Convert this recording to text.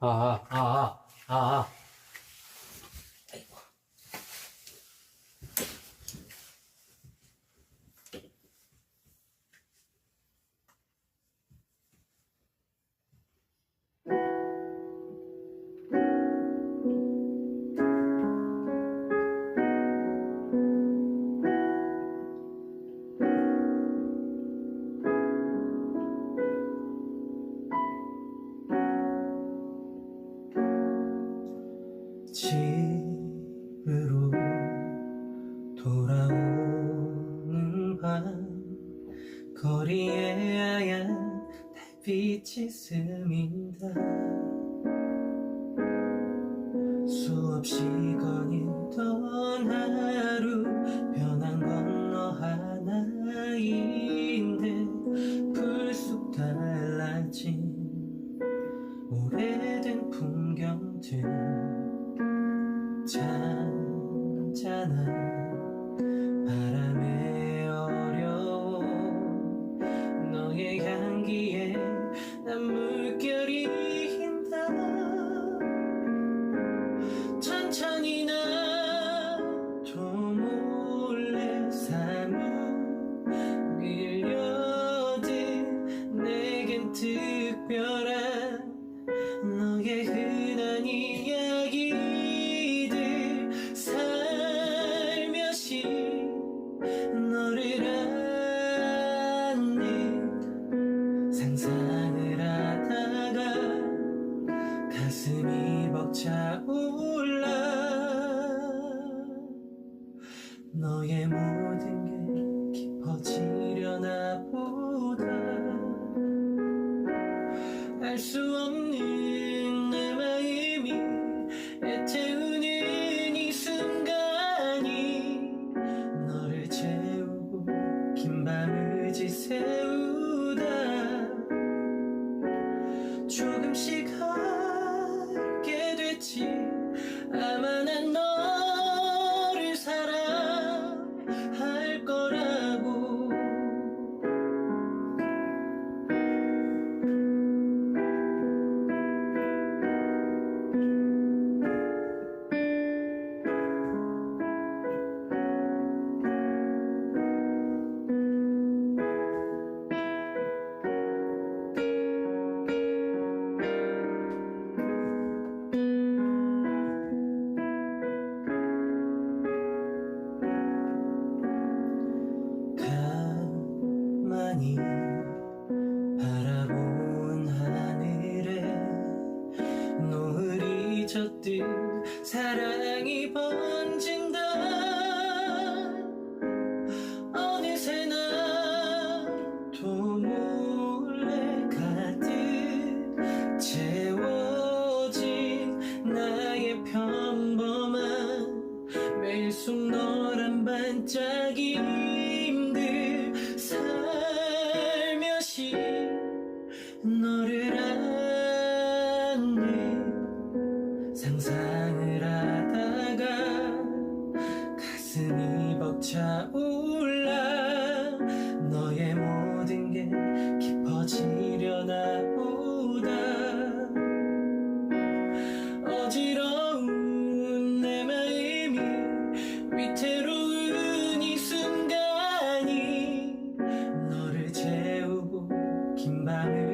아, 아, 아, 아, 아. 집으로 돌아오는 밤 거리에 하얀 달빛이 스민다. 수없이 거닐던 특별한 너의 흔한 이야기들 살며시 너를 안는 상상을 하다가 가슴이 벅차올라 너의 모든 게 깊어지려나 보다 알 수 없는 내 마음이 애태우는 이 순간이 너를 채우고 긴 밤을 지새우다. 조금씩 알게 됐지. 아마 듯 사랑이 번진다. 어느새 나도 몰래 가득 채워진 나의 평범한 매일 속 너란 반짝 벅차올라. 너의 모든 게 깊어지려나 보다. 어지러운 내 마음이 위태로운 이 순간이 너를 채우고 긴 밤을